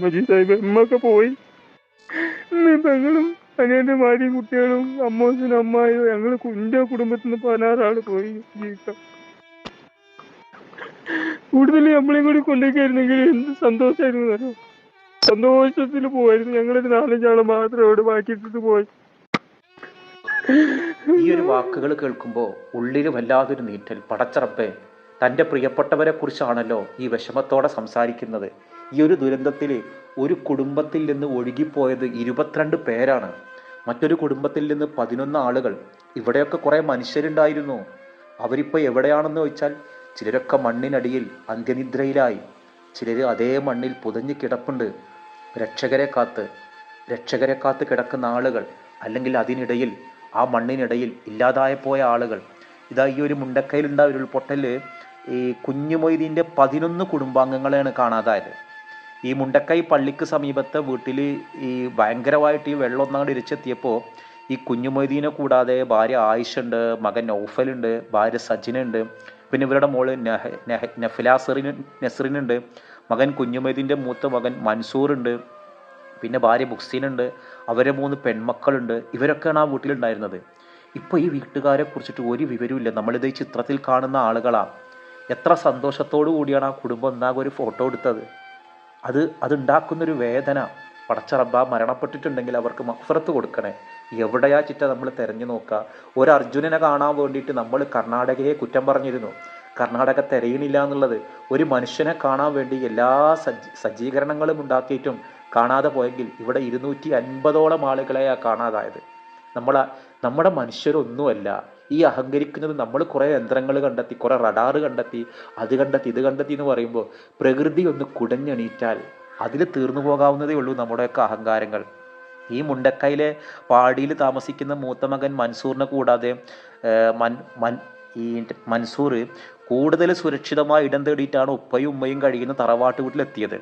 മജി സാഹിബ് ഉമ്മൊക്കെ പോയി ഞങ്ങളും അനിയന്റെ ഭാര്യയും കുട്ടികളും അമ്മോസിന് അമ്മായും ഞങ്ങൾ കുഞ്ഞ കുടുംബത്തിൽ നിന്ന് പതിനാറാൾ പോയി ജീവിക്കാം കൂടുതൽ നമ്മളെയും കൂടി കൊണ്ടേക്കായിരുന്നെങ്കിൽ എന്ത് സന്തോഷമായിരുന്നു അറിയോ? സന്തോഷത്തിൽ പോയിരുന്നു ഞങ്ങളൊരു നാലഞ്ചാളെ മാത്രം അവിടെ ബാക്കിയിട്ടിട്ട് പോയി. ഈ ഒരു വാക്കുകൾ കേൾക്കുമ്പോൾ ഉള്ളിൽ വല്ലാതൊരു നീറ്റൽ പടച്ചറപ്പേ. തന്റെ പ്രിയപ്പെട്ടവരെ കുറിച്ചാണല്ലോ ഈ വിഷമത്തോടെ സംസാരിക്കുന്നത്. ഈ ഒരു ദുരന്തത്തിൽ ഒരു കുടുംബത്തിൽ നിന്ന് ഒഴുകിപ്പോയത് ഇരുപത്തിരണ്ട് പേരാണ്. മറ്റൊരു കുടുംബത്തിൽ നിന്ന് പതിനൊന്ന് ആളുകൾ. ഇവിടെയൊക്കെ കുറേ മനുഷ്യരുണ്ടായിരുന്നു. അവരിപ്പോൾ എവിടെയാണെന്ന് ചോദിച്ചാൽ ചിലരൊക്കെ മണ്ണിനടിയിൽ അന്ത്യനിദ്രയിലായി. ചിലർ അതേ മണ്ണിൽ പുതഞ്ഞു കിടപ്പുണ്ട്. രക്ഷകരെ കാത്ത് രക്ഷകരെ കാത്ത് കിടക്കുന്ന ആളുകൾ അല്ലെങ്കിൽ അതിനിടയിൽ ആ മണ്ണിനിടയിൽ ഇല്ലാതായ പോയ ആളുകൾ. ഇതാ ഈ ഒരു മുണ്ടക്കയിലുണ്ടായ ഒരു ഉൾപ്പൊട്ടൽ ഈ കുഞ്ഞുമൊയ്തീന്റെ പതിനൊന്ന് കുടുംബാംഗങ്ങളെയാണ് കാണാതായത്. ഈ മുണ്ടക്കൈ പള്ളിക്ക് സമീപത്തെ വീട്ടിൽ ഈ ഭയങ്കരമായിട്ട് ഈ വെള്ളം ഒന്നാണ്ട് ഇരിച്ചെത്തിയപ്പോൾ ഈ കുഞ്ഞുമൊയ്തീനെ കൂടാതെ ഭാര്യ ആയിഷ ഉണ്ട് മകൻ നൗഫലുണ്ട് ഭാര്യ സജിനുണ്ട് പിന്നെ ഇവരുടെ മോൾ നെഹ് നെഹ് നഫിലാസറിന് നസറിനുണ്ട് മകൻ കുഞ്ഞുമൊയ്തീന്റെ മൂത്ത മകൻ മൻസൂറുണ്ട് പിന്നെ ഭാര്യ ബുക്സീനുണ്ട് അവരെ മൂന്ന് പെൺമക്കളുണ്ട് ഇവരൊക്കെയാണ് ആ വീട്ടിലുണ്ടായിരുന്നത്. ഇപ്പോൾ ഈ വീട്ടുകാരെ കുറിച്ചിട്ട് ഒരു വിവരവുമില്ല. നമ്മളിത് ഈ ചിത്രത്തിൽ കാണുന്ന ആളുകളാണ് എത്ര സന്തോഷത്തോടു കൂടിയാണ് ആ കുടുംബം ഒന്നാകെ ഒരു ഫോട്ടോ എടുത്തത്. അത് അതുണ്ടാക്കുന്നൊരു വേദന പടച്ച പടച്ചറബ മരണപ്പെട്ടിട്ടുണ്ടെങ്കിൽ അവർക്ക് മഫ്രത്ത് കൊടുക്കണേ. എവിടെയാ ചിറ്റ നമ്മൾ തിരഞ്ഞു നോക്കുക ഒരു അർജുനനെ കാണാൻ വേണ്ടിയിട്ട് നമ്മൾ കർണാടകയെ കുറ്റം പറഞ്ഞിരുന്നു. കർണാടക തിരയണില്ല എന്നുള്ളത്. ഒരു മനുഷ്യനെ കാണാൻ വേണ്ടി എല്ലാ സജ്ജ സജ്ജീകരണങ്ങളും ഉണ്ടാക്കിയിട്ടും കാണാതെ പോയെങ്കിൽ ഇവിടെ ഇരുന്നൂറ്റി അൻപതോളം ആളുകളെയാണ് കാണാതായത്. നമ്മളെ നമ്മുടെ മനുഷ്യരൊന്നുമല്ല. ഈ അഹങ്കരിക്കുന്നത് നമ്മൾ കുറേ യന്ത്രങ്ങൾ കണ്ടെത്തി കുറേ റഡാറ് കണ്ടെത്തി അത് കണ്ടെത്തി ഇത് കണ്ടെത്തി എന്ന് പറയുമ്പോൾ പ്രകൃതി ഒന്ന് കുടഞ്ഞെണീറ്റാൽ അതിൽ തീർന്നു പോകാവുന്നതേ ഉള്ളൂ നമ്മുടെയൊക്കെ അഹങ്കാരങ്ങൾ. ഈ മുണ്ടക്കയിലെ പാടിയിൽ താമസിക്കുന്ന മൂത്ത മകൻ മൻസൂറിനെ കൂടാതെ മൻ മൻ ഈ മൻസൂർ കൂടുതൽ സുരക്ഷിതമായ ഇടം തേടിയിട്ടാണ് ഉപ്പയും ഉമ്മയും കഴിയുന്ന തറവാട്ട് വീട്ടിലെത്തിയത്.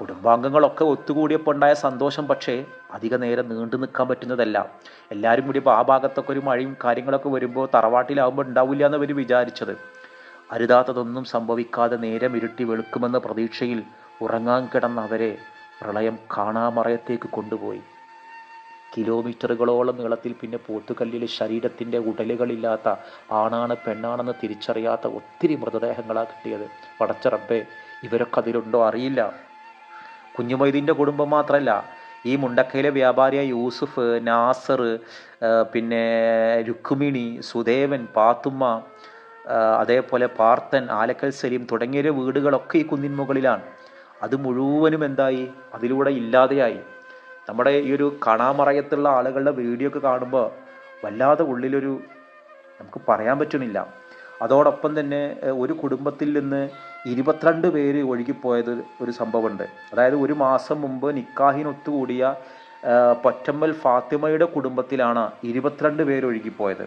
കുടുംബാംഗങ്ങളൊക്കെ ഒത്തുകൂടിയപ്പോൾ ഉണ്ടായ സന്തോഷം പക്ഷേ അധിക നേരം നീണ്ടു നിൽക്കാൻ പറ്റുന്നതല്ല. എല്ലാവരും കൂടി ആ ഭാഗത്തൊക്കെ ഒരു മഴയും കാര്യങ്ങളൊക്കെ വരുമ്പോൾ തറവാട്ടിലാവുമ്പോൾ ഉണ്ടാവില്ല എന്ന് അവർ വിചാരിച്ചത്. അരുതാത്തതൊന്നും സംഭവിക്കാതെ നേരം ഇരുട്ടി വെളുക്കുമെന്ന പ്രതീക്ഷയിൽ ഉറങ്ങാൻ കിടന്ന അവരെ പ്രളയം കാണാമറയത്തേക്ക് കൊണ്ടുപോയി. കിലോമീറ്ററുകളോളം നീളത്തിൽ പിന്നെ പോത്തുകല്ലിൽ ശരീരത്തിന്റെ ഉടലുകളില്ലാത്ത ആണാണ് പെണ്ണാണെന്ന് തിരിച്ചറിയാത്ത ഒത്തിരി മൃതദേഹങ്ങളാണ് കിട്ടിയത്. പടച്ചറബ്ബെ ഇവരൊക്കെ അതിലുണ്ടോ അറിയില്ല. കുഞ്ഞുമൊയ്തീന്റെ കുടുംബം മാത്രമല്ല ഈ മുണ്ടക്കയിലെ വ്യാപാരിയായ യൂസുഫ് നാസർ പിന്നെ രുക്മിണി സുദേവൻ പാത്തുമ്മ അതേപോലെ പാർത്തൻ ആലക്കൽ സലീം തുടങ്ങിയ വീടുകളൊക്കെ ഈ കുന്നിൻ മുകളിലാണ്. അത് മുഴുവനും എന്തായി? അതിലൂടെ ഇല്ലാതെയായി. നമ്മുടെ ഈ ഒരു കാണാമറയത്തുള്ള ആളുകളുടെ വീഡിയോ ഒക്കെ കാണുമ്പോൾ വല്ലാതെ ഉള്ളിലൊരു നമുക്ക് പറയാൻ പറ്റുന്നില്ല. അതോടൊപ്പം തന്നെ ഒരു കുടുംബത്തിൽ നിന്ന് ഇരുപത്തിരണ്ട് പേര് ഒഴുകിപ്പോയത് ഒരു സംഭവമുണ്ട്. അതായത് ഒരു മാസം മുമ്പ് നിക്കാഹിനൊത്തുകൂടിയ പൊറ്റമ്മൽ ഫാത്തിമയുടെ കുടുംബത്തിലാണ് ഇരുപത്തിരണ്ട് പേര് ഒഴുകിപ്പോയത്.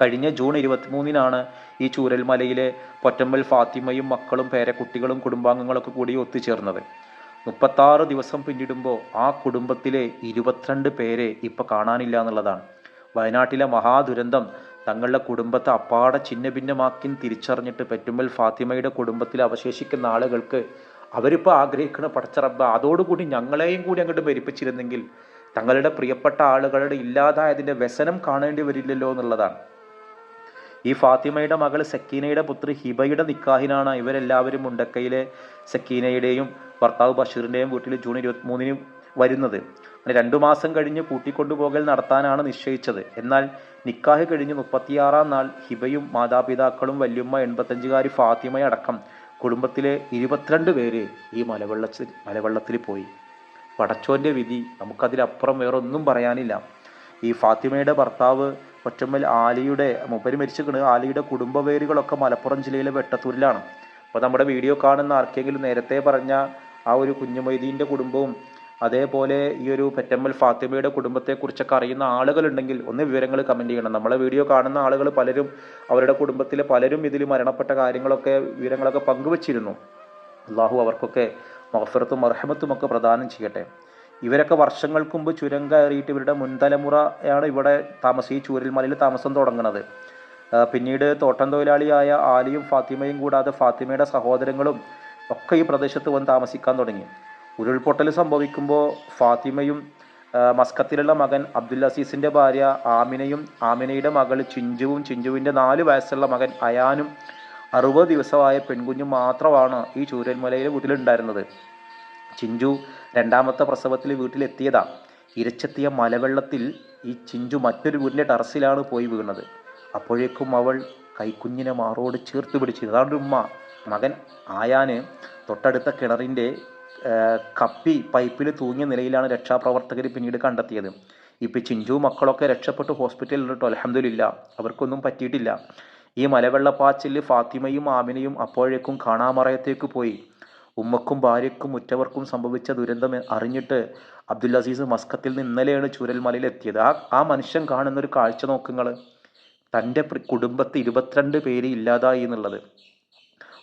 കഴിഞ്ഞ ജൂൺ ഇരുപത്തിമൂന്നിനാണ് ഈ ചൂരൽമലയിലെ പൊറ്റമ്മൽ ഫാത്തിമയും മക്കളും പേരക്കുട്ടികളും കുടുംബാംഗങ്ങളൊക്കെ കൂടി ഒത്തുചേർന്നത്. മുപ്പത്താറ് ദിവസം പിന്നിടുമ്പോൾ ആ കുടുംബത്തിലെ ഇരുപത്തിരണ്ട് പേരെ ഇപ്പോൾ കാണാനില്ല എന്നുള്ളതാണ്. വയനാട്ടിലെ മഹാദുരന്തം തങ്ങളുടെ കുടുംബത്തെ അപ്പാടെ ഛിന്ന ഭിന്നമാക്കി തിരിച്ചറിഞ്ഞിട്ട് പെറ്റുമ്മൽ ഫാത്തിമയുടെ കുടുംബത്തിൽ അവശേഷിക്കുന്ന ആളുകൾക്ക് അവരിപ്പോൾ ആഗ്രഹിക്കുന്ന പടച്ചറബ്ബ അതോടുകൂടി ഞങ്ങളെയും കൂടി അങ്ങോട്ട് ഭരിപ്പിച്ചിരുന്നെങ്കിൽ തങ്ങളുടെ പ്രിയപ്പെട്ട ആളുകളുടെ ഇല്ലാതായതിന്റെ വ്യസനം കാണേണ്ടി വരില്ലല്ലോ എന്നുള്ളതാണ്. ഈ ഫാത്തിമയുടെ മകൾ സക്കീനയുടെ പുത്രി ഹിബയുടെ നിക്കാഹിനാണ് ഇവരെല്ലാവരും മുണ്ടക്കയിലെ സക്കീനയുടെയും ഭർത്താവ് ബഷീറിന്റെയും വീട്ടിൽ ജൂൺ ഇരുപത്തിമൂന്നിന് വരുന്നത്. രണ്ടു മാസം കഴിഞ്ഞ് കൂട്ടിക്കൊണ്ടുപോകൽ നടത്താനാണ് നിശ്ചയിച്ചത്. എന്നാൽ നിക്കാഹ് കഴിഞ്ഞ് മുപ്പത്തിയാറാം നാൾ ഹിബയും മാതാപിതാക്കളും വല്യമ്മ എൺപത്തഞ്ചുകാരി ഫാത്തിമയടക്കം കുടുംബത്തിലെ ഇരുപത്തിരണ്ട് പേര് ഈ മലവെള്ളത്തിൽ മലവെള്ളത്തിൽ പോയി. പടച്ചോന്റെ വിധി നമുക്കതിലപ്പുറം വേറൊന്നും പറയാനില്ല. ഈ ഫാത്തിമയുടെ ഭർത്താവ് ഒറ്റമ്മൽ ആലിയുടെ മുപ്പര് മരിച്ചിരിക്കുന്നത് ആലിയുടെ കുടുംബവേരുകളൊക്കെ മലപ്പുറം ജില്ലയിലെ വെട്ടത്തൂരിലാണ്. അപ്പോൾ നമ്മുടെ വീഡിയോ കാണുന്ന ആർക്കെങ്കിലും നേരത്തെ പറഞ്ഞ ആ ഒരു കുഞ്ഞുമൊയ്തീന്റെ കുടുംബവും അതേപോലെ ഈ ഒരു പെറ്റമ്മൽ ഫാത്തിമയുടെ കുടുംബത്തെക്കുറിച്ചൊക്കെ അറിയുന്ന ആളുകളുണ്ടെങ്കിൽ ഒന്ന് വിവരങ്ങൾ കമന്റ് ചെയ്യണം. നമ്മളെ വീഡിയോ കാണുന്ന ആളുകൾ പലരും അവരുടെ കുടുംബത്തിലെ പലരും ഇതിൽ മരണപ്പെട്ട കാര്യങ്ങളൊക്കെ വിവരങ്ങളൊക്കെ പങ്കുവച്ചിരുന്നു. അള്ളാഹു അവർക്കൊക്കെ മഹഫറത്തും അർഹമത്തും ഒക്കെ പ്രദാനം ചെയ്യട്ടെ. ഇവരൊക്കെ വർഷങ്ങൾക്ക് മുമ്പ് ചുരം കയറിയിട്ട് ഇവരുടെ മുൻതലമുറയാണ് ഇവിടെ താമസം ഈ ചൂരൽമലയിൽ താമസം തുടങ്ങുന്നത്. പിന്നീട് തോട്ടം തൊഴിലാളിയായ ആലിയും ഫാത്തിമയും കൂടാതെ ഫാത്തിമയുടെ സഹോദരങ്ങളും ഒക്കെ ഈ പ്രദേശത്ത് വന്ന് താമസിക്കാൻ തുടങ്ങി. ഉരുൾപൊട്ടൽ സംഭവിക്കുമ്പോൾ ഫാത്തിമയും മസ്കത്തിലുള്ള മകൻ അബ്ദുൽ അസീസിന്റെ ഭാര്യ ആമിനയും ആമിനയുടെ മകൾ ചിഞ്ചുവും ചിഞ്ചുവിന്റെ നാല് വയസ്സുള്ള മകൻ അയാനും അറുപത് ദിവസമായ പെൺകുഞ്ഞും മാത്രമാണ് ഈ ചൂരൽമലയിലെ വീട്ടിലുണ്ടായിരുന്നത്. ചിഞ്ചു രണ്ടാമത്തെ പ്രസവത്തിൽ വീട്ടിലെത്തിയതാ. ഇരച്ചെത്തിയ മലവെള്ളത്തിൽ ഈ ചിഞ്ചു മറ്റൊരു വീടിന്റെ ടെറസിലാണ് പോയി വീണത്. അപ്പോഴേക്കും അവൾ കൈക്കുഞ്ഞിനെ മാറോട് ചേർത്ത് പിടിച്ചു അതാണ് ഉമ്മ. മകൻ ആയാന് തൊട്ടടുത്ത കിണറിന്റെ കപ്പി പൈപ്പിൽ തൂങ്ങിയ നിലയിലാണ് രക്ഷാപ്രവർത്തകർ പിന്നീട് കണ്ടെത്തിയത്. ഇപ്പം ചിഞ്ചു മക്കളൊക്കെ രക്ഷപ്പെട്ട് ഹോസ്പിറ്റലിൽ കേട്ടോ അലഹമില്ല അവർക്കൊന്നും പറ്റിയിട്ടില്ല. ഈ മലവെള്ളപ്പാച്ചിൽ ഫാത്തിമയും ആമിനയും അപ്പോഴേക്കും കാണാമറയത്തേക്ക് പോയി. ഉമ്മക്കും ഭാര്യക്കും ഉറ്റവർക്കും സംഭവിച്ച ദുരന്തം അറിഞ്ഞിട്ട് അബ്ദുൽ അസീസ് മസ്കത്തിൽ നിന്ന് ഇന്നലെയാണ് ചൂരൽമലയിൽ എത്തിയത് ആ ആ മനുഷ്യൻ കാണുന്നൊരു കാഴ്ച നോക്കുങ്ങൾ തന്റെ കുടുംബത്ത് ഇരുപത്തിരണ്ട് പേര് ഇല്ലാതായി എന്നുള്ളത്.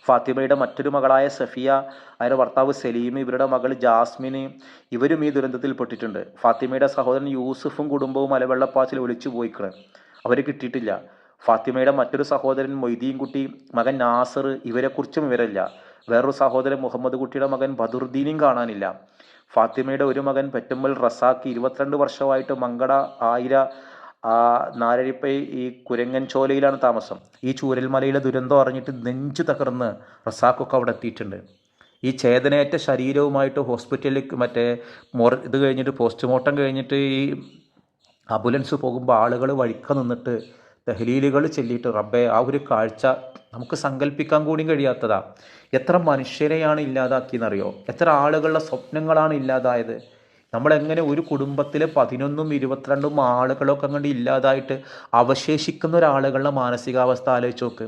ഫാത്തിമയുടെ മറ്റൊരു മകളായ സഫിയ അതിന്റെ ഭർത്താവ് സലീം ഇവരുടെ മകൾ ജാസ്മിന് ഇവരും ഈ ദുരന്തത്തിൽപ്പെട്ടിട്ടുണ്ട് ഫാത്തിമയുടെ സഹോദരൻ യൂസുഫും കുടുംബവും മലവെള്ളപ്പാച്ചിൽ ഒലിച്ചു പോയിക്കണ് അവർ കിട്ടിയിട്ടില്ല. ഫാത്തിമയുടെ മറ്റൊരു സഹോദരൻ മൊയ്തീൻ കുട്ടി മകൻ നാസർ ഇവരെക്കുറിച്ചും ഇവരല്ല വേറൊരു സഹോദരൻ മുഹമ്മദ് കുട്ടിയുടെ മകൻ ബദുർദ്ദീനും കാണാനില്ല. ഫാത്തിമയുടെ ഒരു മകൻ പെറ്റമ്മൽ റസാഖ് ഇരുപത്തിരണ്ട് വർഷമായിട്ട് മങ്കട ആയിര ആ നാരഴിപ്പൈ ഈ കുരങ്ങൻ ചോലയിലാണ് താമസം. ഈ ചൂരൽമലയിലെ ദുരന്തം അറിഞ്ഞിട്ട് നെഞ്ചു തകർന്ന് റസാഖൊക്കെ അവിടെ എത്തിയിട്ടുണ്ട്. ഈ ചേതനയേറ്റ ശരീരവുമായിട്ട് ഹോസ്പിറ്റലിലേക്ക് മറ്റേ മൊറ ഇത് കഴിഞ്ഞിട്ട് പോസ്റ്റ്മോർട്ടം കഴിഞ്ഞിട്ട് ഈ ആംബുലൻസ് പോകുമ്പോൾ ആളുകൾ വഴിക്ക നിന്നിട്ട് ദഹലീലുകൾ ചെല്ലിയിട്ട് റബ്ബെ ആ ഒരു കാഴ്ച നമുക്ക് സങ്കല്പിക്കാൻ കൂടി കഴിയാത്തതാ. എത്ര മനുഷ്യരെയാണ് ഇല്ലാതാക്കിയെന്നറിയോ? എത്ര ആളുകളുടെ സ്വപ്നങ്ങളാണ് ഇല്ലാതായത്? നമ്മളെങ്ങനെ ഒരു കുടുംബത്തിലെ പതിനൊന്നും ഇരുപത്തിരണ്ടും ആളുകളൊക്കെ അങ്ങോട്ട് ഇല്ലാതായിട്ട് അവശേഷിക്കുന്ന ഒരാളുകളുടെ മാനസികാവസ്ഥ ആലോചിച്ച് നോക്ക്.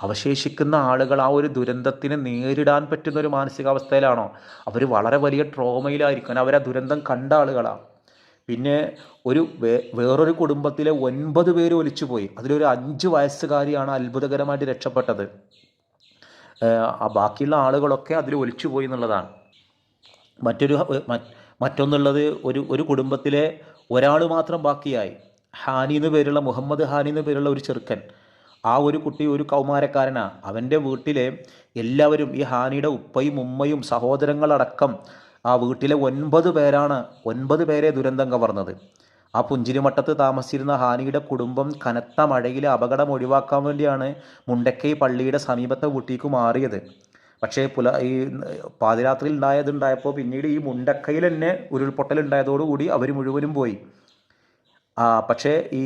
അവശേഷിക്കുന്ന ആളുകൾ ആ ഒരു ദുരന്തത്തിന് നേരിടാൻ പറ്റുന്ന ഒരു മാനസികാവസ്ഥയിലാണോ? അവർ വളരെ വലിയ ട്രോമയിലായിരിക്കും. അവർ ആ ദുരന്തം കണ്ട ആളുകളാണ് പിന്നെ ഒരു വേ വേറൊരു കുടുംബത്തിലെ ഒൻപത് പേര് ഒലിച്ചുപോയി അതിലൊരു അഞ്ച് വയസ്സുകാരിയാണ് അത്ഭുതകരമായിട്ട് രക്ഷപ്പെട്ടത്. ബാക്കിയുള്ള ആളുകളൊക്കെ അതിൽ ഒലിച്ചുപോയി എന്നുള്ളതാണ്. മറ്റൊരു മറ്റ് മറ്റൊന്നുള്ളത് ഒരു ഒരു കുടുംബത്തിലെ ഒരാൾ മാത്രം ബാക്കിയായി. ഹാനി എന്ന് പേരുള്ള മുഹമ്മദ് ഹാനി എന്ന് പേരുള്ള ഒരു ചെറുക്കൻ. ആ ഒരു കുട്ടി ഒരു കൗമാരക്കാരനാണ് അവന്റെ വീട്ടിലെ എല്ലാവരും ഈ ഹാനിയുടെ ഉപ്പയും ഉമ്മയും സഹോദരങ്ങളടക്കം ആ വീട്ടിലെ ഒൻപത് പേരാണ് ഒൻപത് പേരെ ദുരന്തം കവർന്നത്. ആ പുഞ്ചിരിമട്ടത്ത് താമസിച്ചിരുന്ന ഹാനിയുടെ കുടുംബം കനത്ത മഴയിലെ അപകടം ഒഴിവാക്കാൻ വേണ്ടിയാണ് മുണ്ടക്കൈ പള്ളിയുടെ സമീപത്തെ വീട്ടിലേക്ക് മാറിയത്. പക്ഷേ പുല ഈ പാതിരാത്രിയിൽ ഉണ്ടായതുണ്ടായപ്പോൾ പിന്നീട് ഈ മുണ്ടക്കയിൽ തന്നെ ഉരുൾപൊട്ടൽ ഉണ്ടായതോടുകൂടി അവർ മുഴുവനും പോയി. പക്ഷേ ഈ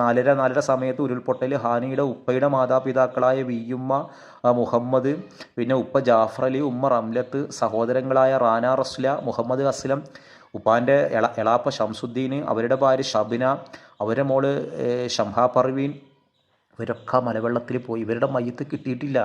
നാലര നാലര സമയത്ത് ഉരുൾപൊട്ടൽ ഹാനിയുടെ ഉപ്പയുടെ മാതാപിതാക്കളായ വിയ്യുമ്മ മുഹമ്മദ് പിന്നെ ഉപ്പ ജാഫർ അലി ഉമ്മ റംലത്ത് സഹോദരങ്ങളായ റാന റസ്ല മുഹമ്മദ് അസ്ലം ഉപ്പാന്റെ എള എളാപ്പ ഷംസുദ്ദീൻ അവരുടെ ഭാര്യ ഷബിന അവരുടെ മോൾ ഷംഹ പർവീൻ ഇവരൊക്കെ മലവെള്ളത്തിൽ പോയി. ഇവരുടെ മയ്യത്ത് കിട്ടിയിട്ടില്ല.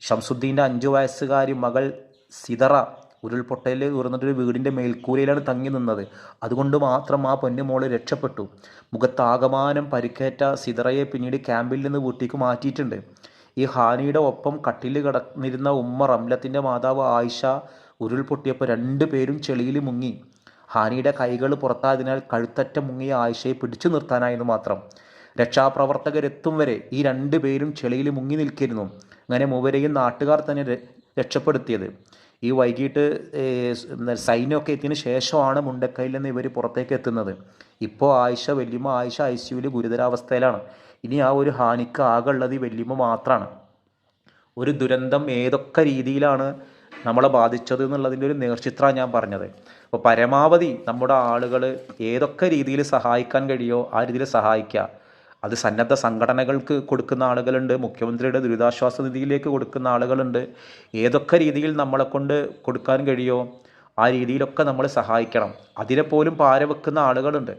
ഷംസുദ്ദീന്റെ അഞ്ചു വയസ്സുകാരി മകൾ സിതറ ഉരുൾപൊട്ടലിൽ ഉയർന്നിട്ടൊരു വീടിന്റെ മേൽക്കൂരയിലാണ് തങ്ങി നിന്നത്. അതുകൊണ്ട് മാത്രം ആ പൊന്നുമോൾ രക്ഷപ്പെട്ടു. മുഖത്താകമാനം പരിക്കേറ്റ സിതറയെ പിന്നീട് ക്യാമ്പിൽ നിന്ന് വീട്ടിലേക്ക് മാറ്റിയിട്ടുണ്ട്. ഈ ഹാനിയുടെ ഒപ്പം കട്ടിൽ കിടന്നിരുന്ന ഉമ്മ റംലത്തിന്റെ മാതാവ് ആയിഷ ഉരുൾപൊട്ടിയപ്പോൾ രണ്ടു പേരും ചെളിയിൽ മുങ്ങി. ഹാനിയുടെ കൈകൾ പുറത്തായതിനാൽ കഴുത്തറ്റ മുങ്ങിയ ആയിഷയെ പിടിച്ചു നിർത്താനായിരുന്നു മാത്രം. രക്ഷാപ്രവർത്തകരെത്തും വരെ ഈ രണ്ടു പേരും ചെളിയിൽ മുങ്ങി നിൽക്കിയിരുന്നു. അങ്ങനെ മൂവരെയും നാട്ടുകാർ തന്നെ രക്ഷപ്പെടുത്തിയത്. ഈ വൈകിട്ട് സൈന്യമൊക്കെ എത്തിയതിന് ശേഷമാണ് മുണ്ടക്കയിൽ നിന്ന് ഇവർ പുറത്തേക്ക് എത്തുന്നത്. ഇപ്പോൾ ആയിഷ വല്യമ്മ ആയിഷ ഐ സിയുവിൽ ഗുരുതരാവസ്ഥയിലാണ്. ഇനി ആ ഒരു ഹാനിക്ക് ആകെ ഉള്ളത് ഈ വല്യമ്മ മാത്രമാണ് ഒരു ദുരന്തം ഏതൊക്കെ രീതിയിലാണ് നമ്മളെ ബാധിച്ചത് എന്നുള്ളതിന്റെ ഒരു നേർചിത്രമാണ് ഞാൻ പറഞ്ഞത്. അപ്പോൾ പരമാവധി നമ്മുടെ ആളുകൾ ഏതൊക്കെ രീതിയിൽ സഹായിക്കാൻ കഴിയുമോ ആ രീതിയിൽ സഹായിക്കുക. അത് സന്നദ്ധ സംഘടനകൾക്ക് കൊടുക്കുന്ന ആളുകളുണ്ട് മുഖ്യമന്ത്രിയുടെ ദുരിതാശ്വാസ നിധിയിലേക്ക് കൊടുക്കുന്ന ആളുകളുണ്ട്. ഏതൊക്കെ രീതിയിൽ നമ്മളെ കൊണ്ട് കൊടുക്കാൻ കഴിയുമോ ആ രീതിയിലൊക്കെ നമ്മൾ സഹായിക്കണം. അതിനെ പോലും പാര വെക്കുന്ന ആളുകളുണ്ട്.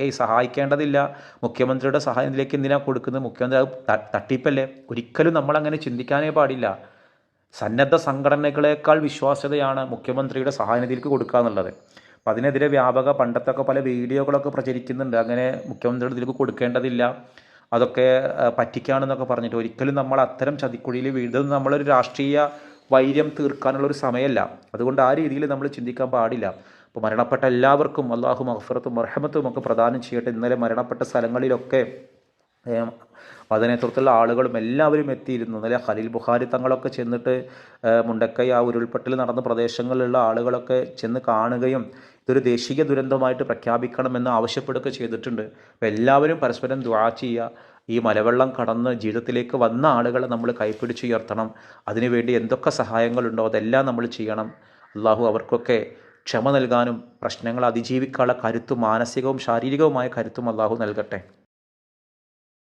ഏയ് സഹായിക്കേണ്ടതില്ല. മുഖ്യമന്ത്രിയുടെ സഹായത്തിലേക്ക് എന്തിനാണ് കൊടുക്കുന്നത്? മുഖ്യമന്ത്രി അത് തട്ടിപ്പല്ലേ? ഒരിക്കലും നമ്മളങ്ങനെ ചിന്തിക്കാനേ പാടില്ല. സന്നദ്ധ സംഘടനകളേക്കാൾ വിശ്വാസ്യതയാണ് മുഖ്യമന്ത്രിയുടെ സഹായനിധിയിലേക്ക് കൊടുക്കുക എന്നുള്ളത്. അപ്പം അതിനെതിരെ വ്യാപക പണ്ടത്തൊക്കെ പല വീഡിയോകളൊക്കെ പ്രചരിക്കുന്നുണ്ട്. അങ്ങനെ മുഖ്യമന്ത്രിയുടെ ഇതിലേക്ക് കൊടുക്കേണ്ടതില്ല. അതൊക്കെ പറ്റിക്കാണെന്നൊക്കെ പറഞ്ഞിട്ട് ഒരിക്കലും നമ്മൾ അത്തരം ചതിക്കുഴിയിൽ വീഴുന്നത് നമ്മളൊരു രാഷ്ട്രീയ വൈര്യം തീർക്കാനുള്ളൊരു സമയമല്ല. അതുകൊണ്ട് ആ രീതിയിൽ നമ്മൾ ചിന്തിക്കാൻ പാടില്ല. അപ്പോൾ മരണപ്പെട്ട എല്ലാവർക്കും അള്ളാഹു മഹഫറത്തും മർഹമത്തും ഒക്കെ പ്രദാനം ചെയ്യട്ടെ. ഇന്നലെ മരണപ്പെട്ട സ്ഥലങ്ങളിലൊക്കെ മത ആളുകളും എല്ലാവരും എത്തിയിരുന്നു. ഇന്നലെ ഖലീൽ ബുഖാരി തങ്ങളൊക്കെ ചെന്നിട്ട് മുണ്ടക്കൈ ആ ഉരുൾപൊട്ടൽ നടന്ന പ്രദേശങ്ങളിലുള്ള ആളുകളൊക്കെ ചെന്ന് കാണുകയും ഇതൊരു ദേശീയ ദുരന്തമായിട്ട് പ്രഖ്യാപിക്കണമെന്ന് ആവശ്യപ്പെടുകയൊക്കെ ചെയ്തിട്ടുണ്ട്. അപ്പോൾ എല്ലാവരും പരസ്പരം ദ്വാ ചെയ്യുക. ഈ മലവെള്ളം കടന്ന് ജീവിതത്തിലേക്ക് വന്ന ആളുകളെ നമ്മൾ കൈപ്പിടിച്ചുയർത്തണം അതിനുവേണ്ടി എന്തൊക്കെ സഹായങ്ങളുണ്ടോ അതെല്ലാം നമ്മൾ ചെയ്യണം. അള്ളാഹു അവർക്കൊക്കെ ക്ഷമ നൽകാനും പ്രശ്നങ്ങൾ അതിജീവിക്കാനുള്ള കരുത്തും മാനസികവും ശാരീരികവുമായ കരുത്തും അള്ളാഹു നൽകട്ടെ.